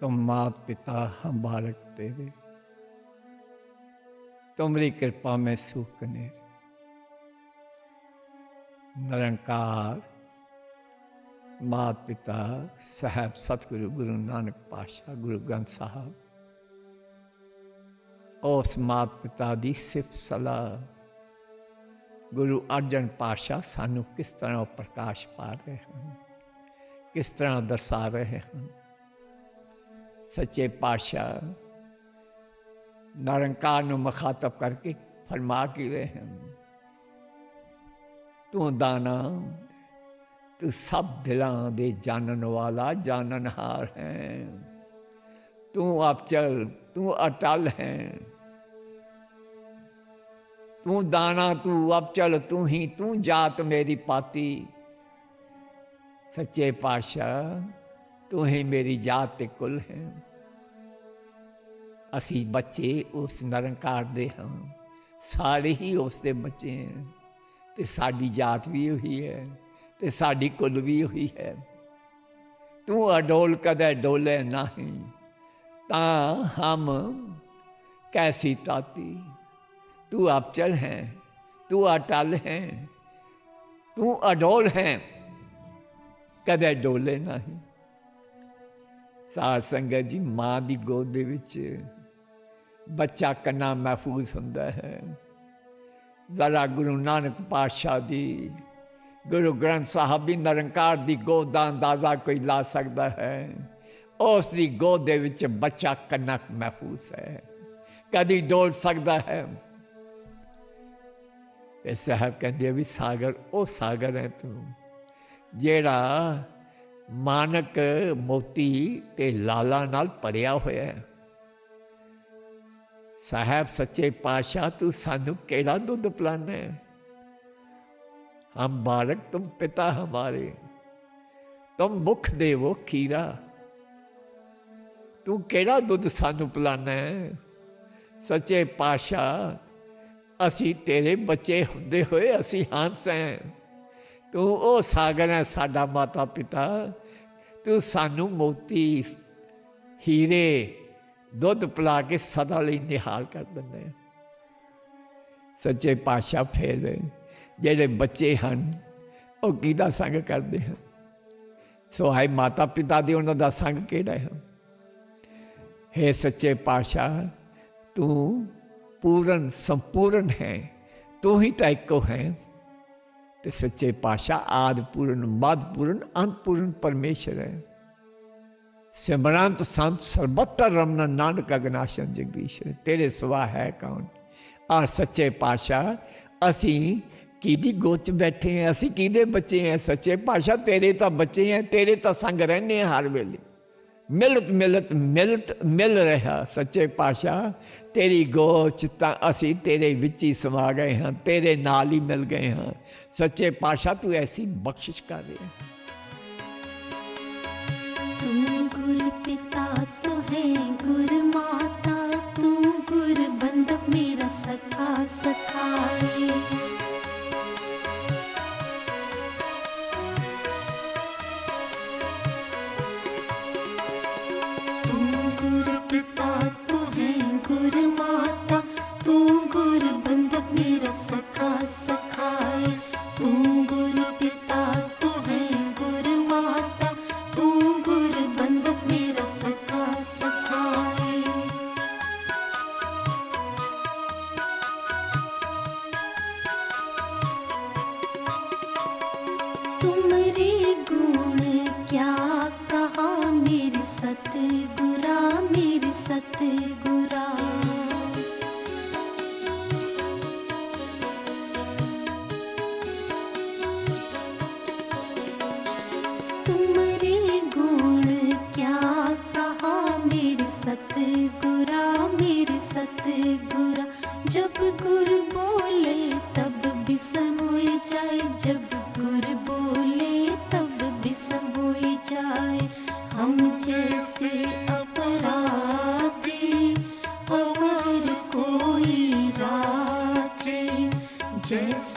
तुम मात पिता हम बालक तेरे तुमरी कृपा में सूखने निरंकार मात पिता साहब सतगुरु गुरु नानक पातशाह गुरु ग्रंथ साहब ਉਸ ਮਾਤ ਪਿਤਾ ਦੀ ਸਿਫਤ ਸਲਾਹ ਗੁਰੂ ਅਰਜਨ ਪਾਸ਼ਾ ਸਾਨੂੰ ਕਿਸ ਤਰ੍ਹਾਂ ਉਹ ਪ੍ਰਕਾਸ਼ ਪਾ ਰਹੇ ਹਨ ਕਿਸ ਤਰ੍ਹਾਂ ਦਰਸਾ ਰਹੇ ਹਨ ਸੱਚੇ ਪਾਤਸ਼ਾਹ ਨਿਰੰਕਾਰ ਨੂੰ ਮਖਾਤਬ ਕਰਕੇ ਫਰਮਾ ਕੇ ਰਹੇ ਹਨ? ਤੂੰ ਦਾਣਾ, ਤੂੰ ਸਭ ਦਿਲਾਂ ਦੇ ਜਾਣਨ ਵਾਲਾ ਜਾਣਨਹਾਰ ਹੈ। ਤੂੰ ਆਪ ਚਲ ਤੂੰ ਅਟਲ ਹੈ। ਤੂੰ ਦਾਣਾ, ਤੂੰ ਅਬ ਚਲ ਤੂੰ ਹੀ ਤੂੰ ਜਾਤ ਮੇਰੀ ਪਾਤੀ। ਸੱਚੇ ਪਾਤਸ਼ਾਹ ਤੂੰ ਹੀ ਮੇਰੀ ਜਾਤ ਤੇ ਕੁਲ ਹੈ ਅਸੀਂ ਬੱਚੇ ਉਸ ਨਿਰੰਕਾਰ ਦੇ ਹਾਂ ਸਾਰੇ ਹੀ ਉਸ ਦੇ ਬੱਚੇ ਹਾਂ ਤੇ ਸਾਡੀ ਜਾਤ ਵੀ ਉਹੀ ਹੈ ਤੇ ਸਾਡੀ ਕੁਲ ਵੀ ਉਹੀ ਹੈ ਤੂੰ ਅਡੋਲ ਕਦੇ ਡੋਲੇ ਨਹੀਂ ਤਾਂ ਹਮ ਕੈਸੀ ਤਾਤੀ तू अबचल है तू अटल है तू अडोल है ਕਦੇ ਡੋਲੇ ਨਹੀਂ ਸਾਧ ਸੰਗਤ ਜੀ, ਮਾਂ ਦੀ ਗੋਦ ਦੇ ਵਿੱਚ ਬੱਚਾ ਕੰਨਾ ਮਹਿਫੂਜ਼ ਹੁੰਦਾ ਹੈ। ਜ਼ਰਾ ਗੁਰੂ ਨਾਨਕ ਪਾਤਸ਼ਾਹ ਦੀ, ਗੁਰੂ ਗ੍ਰੰਥ ਸਾਹਿਬ ਦੀ ਨਿਰੰਕਾਰ ਦੀ ਗੋਦ ਦਾ ਅੰਦਾਜ਼ਾ ਕੋਈ ਲਾ ਸਕਦਾ ਹੈ। ਉਸ ਦੀ ਗੋਦ ਦੇ ਵਿੱਚ ਬੱਚਾ ਕੰਨਾ ਮਹਿਫੂਜ਼ ਹੈ। ਕਦੀ ਡੋਲ ਸਕਦਾ ਹੈ। ਇਹ ਸਾਹਿਬ ਕਹਿੰਦੇ ਵੀ ਸਾਗਰ, ਉਹ ਸਾਗਰ ਹੈ ਤੂੰ, ਜਿਹੜਾ ਮਾਨਕ ਮੋਤੀ ਤੇ ਲਾਲਾ ਨਾਲ ਭਰਿਆ ਹੋਇਆ ਹੈ। ਸਾਹਿਬ ਸੱਚੇ ਪਾਤਸ਼ਾਹ, ਤੂੰ ਸਾਨੂੰ ਕਿਹੜਾ ਦੁੱਧ ਪਿਲਾਣਾ ਹੈ? ਹਮ ਬਾਲਕ ਤੁਮ ਪਿਤਾ ਹਮਾਰੇ। ਤੁਮ ਮੁਖ ਦੇਵੋ ਖੀਰਾ। ਤੂੰ ਕਿਹੜਾ ਦੁੱਧ ਸਾਨੂੰ ਪਿਲਾਣਾ ਹੈ? ਸੱਚੇ ਪਾਤਸ਼ਾਹ, ਅਸੀਂ ਤੇਰੇ ਬੱਚੇ ਹੁੰਦੇ ਹੋਏ ਅਸੀਂ ਹੰਸ ਹੈ। ਤੂੰ ਉਹ ਸਾਗਰ ਹੈ ਸਾਡਾ ਮਾਤਾ ਪਿਤਾ। ਤੂੰ ਸਾਨੂੰ ਮੋਤੀ, ਹੀਰੇ, ਦੁੱਧ ਪਿਲਾ ਕੇ ਸਦਾ ਲਈ ਨਿਹਾਲ ਕਰ ਦਿੰਦਾ ਹੈ ਸੱਚੇ ਪਾਤਸ਼ਾਹ ਫੇਰ ਜਿਹੜੇ ਬੱਚੇ ਹਨ, ਉਹ ਕਿਹਦਾ ਸੰਗ ਕਰਦੇ ਹਨ? ਸੋ ਹੈ ਮਾਤਾ ਪਿਤਾ ਦੀ ਉਹਨਾਂ ਦਾ ਸੰਗ ਕਿਹੜਾ ਹੈ? ਹੈ ਸੱਚੇ ਪਾਤਸ਼ਾਹ, ਤੂੰ ਪੂਰਨ ਸੰਪੂਰਨ ਹੈ, ਤੂੰ ਹੀ ਤਾਂ ਇੱਕੋ ਹੈ। ਤੇ ਸੱਚੇ ਪਾਤਸ਼ਾਹ ਆਦ ਪੂਰਨ ਮਦ ਪੂਰਨ, ਅੰਤ ਪੂਰਨ ਪਰਮੇਸ਼ਰ ਹੈ। ਸਿਮਰੰਤ ਸੰਤ ਸਰਬੱਤਰ ਰਮਨ ਨਾਨਕ ਅਗਨਾਸ਼ਨ ਜਗਦੀਸ਼ਰ, ਤੇਰੇ ਸਵਾ ਹੈ ਕੌਣ? ਆ ਸੱਚੇ ਪਾਤਸ਼ਾਹ, ਅਸੀਂ ਕਿਹਦੀ ਗੋਚ ਬੈਠੇ ਆ, ਅਸੀਂ ਕਿਹਦੇ ਬੱਚੇ ਆ? ਸੱਚੇ ਪਾਤਸ਼ਾਹ, ਤੇਰੇ ਤਾਂ ਬੱਚੇ ਆ, ਤੇਰੇ ਤਾਂ ਸੰਗ ਰਹਿੰਦੇ ਆ ਹਰ ਵੇਲੇ। ਮਿਲਤ ਮਿਲਤ ਮਿਲਤ, ਮਿਲ ਰਿਹਾ ਸੱਚੇ ਪਾਤਸ਼ਾਹ। ਤੇਰੀ ਗੋਚ ਤਾਂ ਅਸੀਂ ਤੇਰੇ ਵਿੱਚ ਹੀ ਸਮਾ ਗਏ ਹਾਂ, ਤੇਰੇ ਨਾਲ ਹੀ ਮਿਲ ਗਏ ਹਾਂ। ਸੱਚੇ ਪਾਤਸ਼ਾਹ, ਤੂੰ ਐਸੀ ਬਖਸ਼ਿਸ਼ ਕਰ ਰਿਹਾ। सतगुरा, मेरे सतगुरा। तुमरे गुण क्या कहा, मेरे सतगुरा मेरे सतगुरा। जब गुर बोले, तब बिसम हो जाए, जब गुर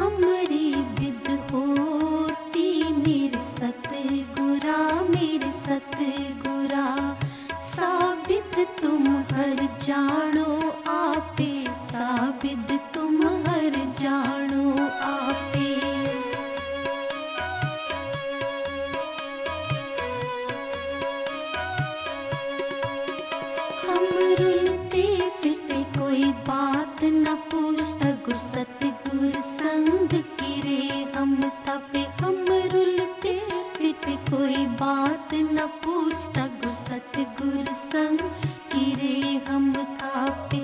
हमरी विद होती मेरे सतगुरा मेरे सतगुरा साबित तुम हर जानो आपे साबित तुम हर जानो आपे किरे हम थापे